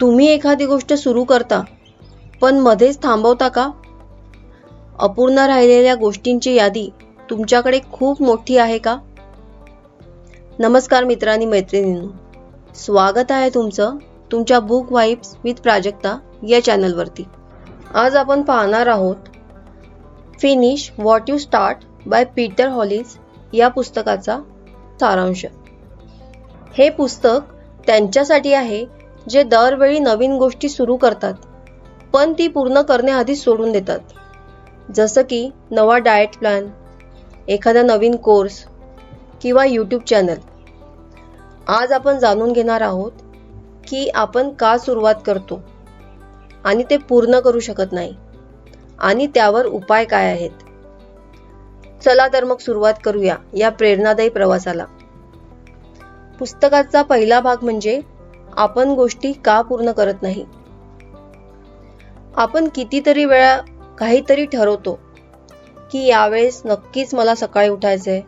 तुम्ही एखादी गोष्ट सुरू करता पण मध्येच थांबवता का? अपूर्ण राहिलेल्या गोष्टींची यादी तुमच्याकडे खूप मोठी आहे का? नमस्कार मित्रांनी मैत्रिणींनो. स्वागत आहे तुमचं तुमच्या बुक वाईब्स विथ प्राजक्ता या चॅनलवरती. आज आपण पाहणार आहोत finish what you start by Peter Hollins या पुस्तकाचा सारांश. हे पुस्तक त्यांच्यासाठी आहे जे दरवेळी नवीन गोष्टी सुरू करतात पण ती पूर्ण करण्याआधी सोडून देतात. जसं की नवा डाएट प्लॅन एखादा नवीन कोर्स किंवा यूट्यूब चॅनल आज आपण जाणून घेणार आहोत की आपण का सुरुवात करतो आणि ते पूर्ण करू शकत नाही आणि त्यावर उपाय काय आहेत. चला तर मग सुरुवात करूया या प्रेरणादायी प्रवासाला. पुस्तकाचा पहिला भाग म्हणजे आपण गोष्टी का पूर्ण करत नाही? आपण कितीतरी वेळा काहीतरी ठरवतो की यावेळेस नक्कीच मला सकाळी उठायचंय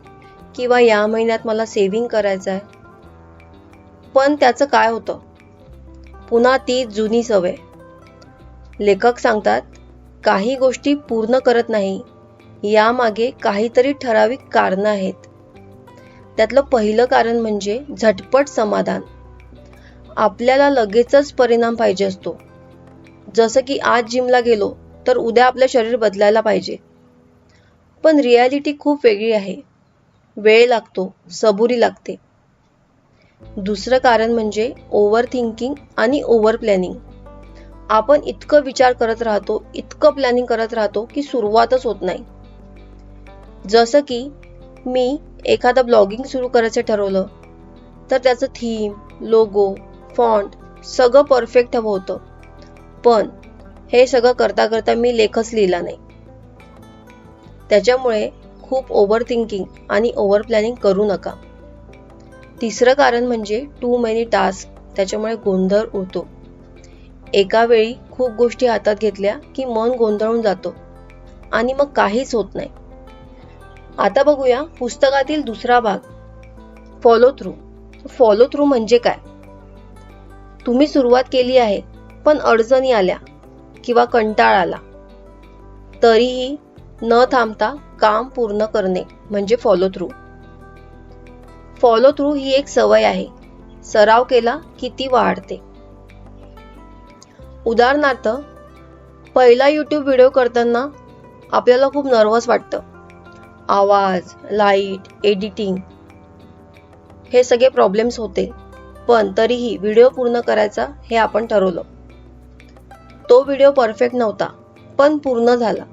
किंवा या महिन्यात मला सेव्हिंग करायचं आहे पण त्याचं काय होतं? पुन्हा ती जुनी सवय. लेखक सांगतात काही गोष्टी पूर्ण करत नाही यामागे काहीतरी ठराविक कारणं आहेत. त्यातलं पहिलं कारण म्हणजे झटपट समाधान. आपल्याला लगेचच परिणाम पाहिजे असतो. जसं की आज जिमला गेलो तर उद्या आपलं शरीर बदलायला पाहिजे. पण रियालिटी खूप वेगळी आहे. वेळ लागतो सबुरी लागते. दुसरं कारण म्हणजे ओव्हर थिंकिंग आणि ओव्हर प्लॅनिंग आपण इतकं विचार करत राहतो इतकं प्लॅनिंग करत राहतो की सुरुवातच होत नाही. जसं की मी एखादं ब्लॉगिंग सुरू करायचं ठरवलं तर त्याचं थीम लोगो फॉन्ट सगळं परफेक्ट हवं होतं. पण हे सगळं करता करता मी लेखच लिहिला नाही. त्याच्यामुळे खूप ओव्हर थिंकिंग आणि ओव्हर प्लॅनिंग करू नका. तिसरं कारण म्हणजे टू मेनी टास्क त्याच्यामुळे गोंधळ उडतो. एका वेळी खूप गोष्टी हातात घेतल्या की मन गोंधळून जातो आणि मग काहीच होत नाही. आता बघूया पुस्तकातील दुसरा भाग. फॉलो थ्रू फॉलो थ्रू म्हणजे काय? तुम्ही सुरुवात केली आहे पण अडचणी आल्या किंवा कंटाळ आला. तरीही न थांबता काम पूर्ण करणे म्हणजे फॉलो थ्रू फॉलो थ्रू ही एक सवय आहे. सराव केला की ती वाढते. उदाहरणार्थ पहिला यूट्यूब व्हिडिओ करताना आपल्याला खूप नर्वस वाटतं. आवाज लाइट एडिटिंग हे सगळे प्रॉब्लेम्स होते. पण तरीही व्हिडिओ पूर्ण करायचा हे आपण ठरवलं. तो व्हिडिओ परफेक्ट नव्हता पण पूर्ण झाला.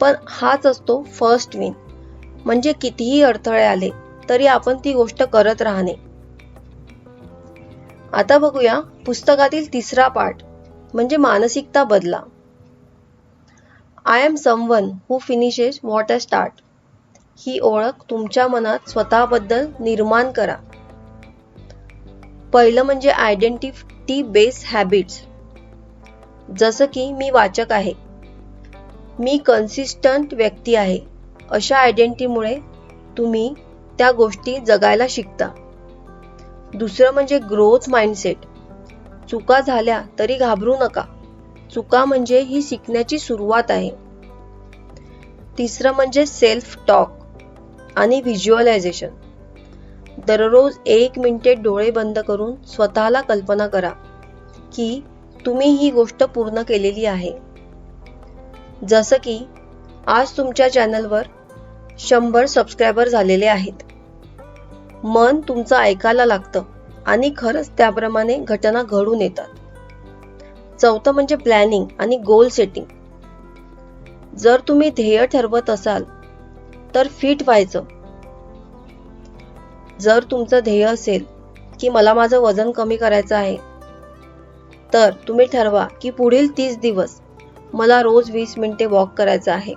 पण हाच असतो फर्स्ट विन म्हणजे कितीही अडथळे आले तरी आपण ती गोष्ट करत राहणे. आता बघूया पुस्तकातील तिसरा पार्ट म्हणजे मानसिकता बदला. I am someone who finishes what I start ही ओळख तुमच्या मनात स्वतःबद्दल निर्माण करा. पहिलं म्हणजे आयडेंटिटी बेस हॅबिट्स जसं की मी वाचक आहे. मी कन्सिस्टंट व्यक्ती आहे. अशा आयडेंटिटीमुळे तुम्ही त्या गोष्टी जगायला शिकता. दुसरं म्हणजे ग्रोथ माइंडसेट चुका झाल्या तरी घाबरू नका. चुका म्हणजे ही शिकण्याची सुरुवात आहे. तिसरं म्हणजे सेल्फ टॉक आणि व्हिज्युअलायझेशन दररोज एक मिनिटे डोळे बंद करून स्वतःला कल्पना करा की तुम्ही ही गोष्ट पूर्ण केलेली आहे. जसं की आज तुमच्या चॅनलवर शंभर सबस्क्रायबर झालेले आहेत. मन तुमचं ऐकायला लागतं आणि खरंच त्याप्रमाणे घटना घडून येतात. चौथं म्हणजे प्लॅनिंग आणि गोल सेटिंग जर तुम्ही ध्येय ठरवत असाल तर फिट व्हायचं. जर तुमचं ध्येय असेल की मला माझं वजन कमी करायचं आहे तर तुम्ही ठरवा की पुढील तीस दिवस मला रोज वीस मिनिटे वॉक करायचं आहे.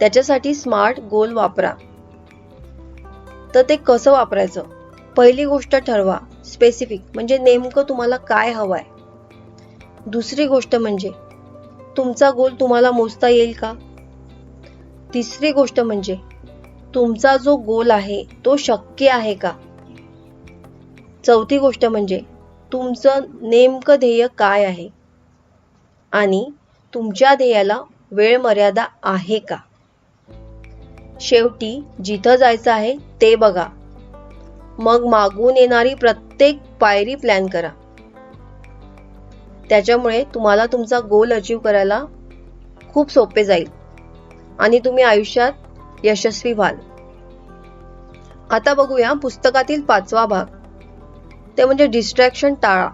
त्याच्यासाठी स्मार्ट गोल वापरा. तर ते कसं वापरायचं? पहिली गोष्ट ठरवा स्पेसिफिक म्हणजे नेमकं तुम्हाला काय हवंय. दुसरी गोष्ट म्हणजे तुमचा गोल तुम्हाला मोजता येईल का? तिसरी गोष्ट म्हणजे तुमचा जो गोल आहे तो शक्य आहे का? चौथी गोष्ट म्हणजे तुमचं नेमकं ध्येय काय आहे? आणि तुमच्या ध्येयाला वेळ मर्यादा आहे का? शेवटी जिथं जायचं आहे ते बघा. मग मागून येणारी प्रत्येक पायरी प्लॅन करा. त्याच्यामुळे तुम्हाला तुमचा गोल अचीव करायला खूप सोपे जाईल. आणि तुम्ही आयुष्यात यशस्वी व्हाल. आता बघूया पुस्तकातील पाचवा भाग. ते म्हणजे डिस्ट्रॅक्शन टाळा.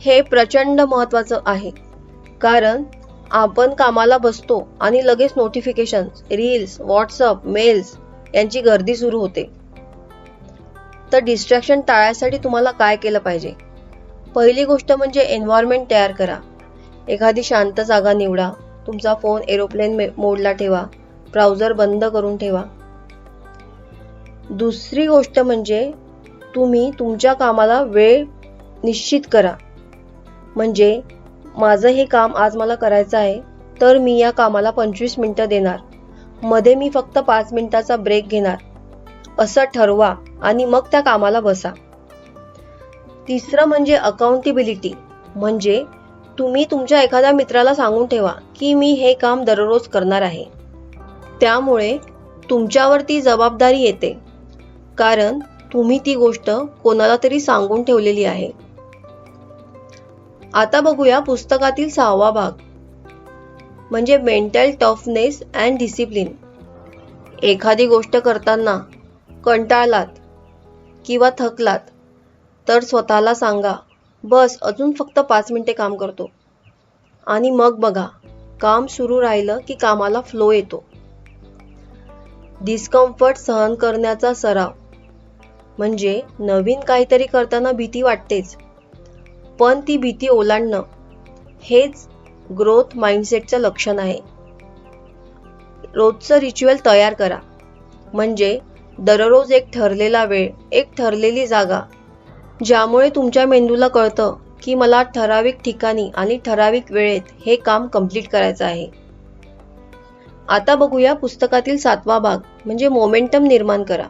हे प्रचंड महत्वाचं आहे. कारण आपण कामाला बसतो आणि लगेच नोटिफिकेशन रील्स व्हॉट्सअप मेल्स यांची गर्दी सुरू होते. तर डिस्ट्रॅक्शन टाळण्यासाठी तुम्हाला काय केलं पाहिजे? पहिली गोष्ट म्हणजे एन्व्हायरमेंट तयार करा. एखादी शांत जागा निवडा. तुमचा फोन एरोप्लेन मोडला ठेवा. ब्राउझर बंद करून ठेवा. दुसरी गोष्ट म्हणजे तुम्ही तुमच्या कामाला वेळ निश्चित करा. म्हणजे माझं हे काम आज मला करायचं आहे तर मी या कामाला पंचवीस मिनटं देणार. मध्ये मी फक्त पाच मिनिटाचा ब्रेक घेणार. असं ठरवा आणि मग त्या कामाला बसा. तिसरं म्हणजे अकाउंटेबिलिटी म्हणजे तुम्ही तुमच्या एखाद्या मित्राला सांगून ठेवा की मी हे काम दररोज करणार आहे. त्यामुळे तुमच्यावरती जबाबदारी येते. कारण तुम्ही ती गोष्ट कोणाला तरी सांगून ठेवलेली आहे. आता बघूया पुस्तकातील सहावा भाग. म्हणजे मेंटल टफनेस अँड डिसिप्लिन. एखादी गोष्ट करताना कंटाळलात किंवा थकलात तर स्वतःला सांगा बस अजून फक्त पाच मिनिटे काम करतो. आणि मग बघा काम सुरू राहिलं की कामाला फ्लो येतो. डिस्कम्फर्ट सहन करण्याचा सराव. म्हणजे नवीन काहीतरी करताना भीती वाटतेच. पण ती भीती ओलांडणं हेच ग्रोथ माइंडसेटचं लक्षण आहे. रोजचं रिच्युअल तयार करा. म्हणजे दररोज एक ठरलेला वेळ एक ठरलेली जागा ज्यामुळे तुमच्या मेंदूला कळतं की मला ठराविक ठिकाणी आणि ठराविक वेळेत हे काम कंप्लीट करायचं आहे. आता बघूया पुस्तकातील सातवा भाग म्हणजे मोमेंटम निर्माण करा.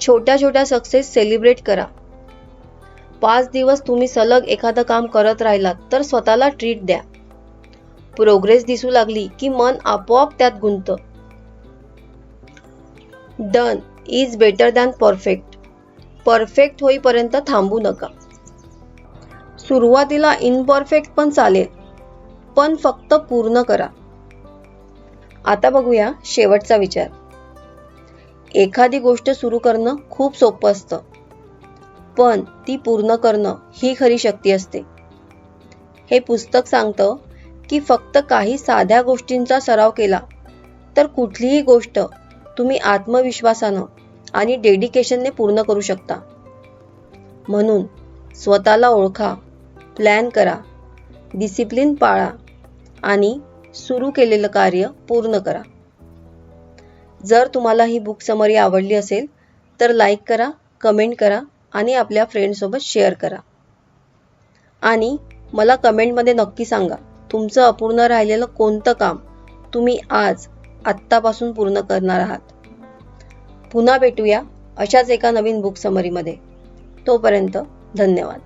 छोट्या छोट्या सक्सेस सेलिब्रेट करा. पाच दिवस तुम्ही सलग एखादं काम करत राहिलात तर स्वतःला ट्रीट द्या. प्रोग्रेस दिसू लागली की मन आपोआप त्यात गुंत done is better than perfect perfect होईपर्यंत थांबू नका. सुरुवातीला इनपरफेक्ट पण चालेल पण फक्त पूर्ण करा. आता बघूया शेवटचा विचार. एखादी गोष्ट सुरू करणं खूप सोपं असतं. पण ती पूर्ण करणं ही खरी शक्ती असते. हे पुस्तक सांगतं की फक्त काही साध्या गोष्टींचा सराव केला तर कुठलीही गोष्ट तुम्ही आत्मविश्वासानं आणि डेडिकेशनने पूर्ण करू शकता. म्हणून स्वतःला ओळखा प्लॅन करा डिसिप्लिन पाळा आणि सुरू केलेलं कार्य पूर्ण करा. जर तुम्हाला ही बुक समरी आवडली असेल तर लाईक करा कमेंट करा आणि आपल्या फ्रेंडसोबत शेअर करा. आणि मला कमेंटमध्ये नक्की सांगा तुमचं अपूर्ण राहिलेलं कोणतं काम तुम्ही आज आत्तापासून पूर्ण करणार आहात? पुन्हा भेटूया अशाच एका नवीन बुक समरीमध्ये तोपर्यंत धन्यवाद.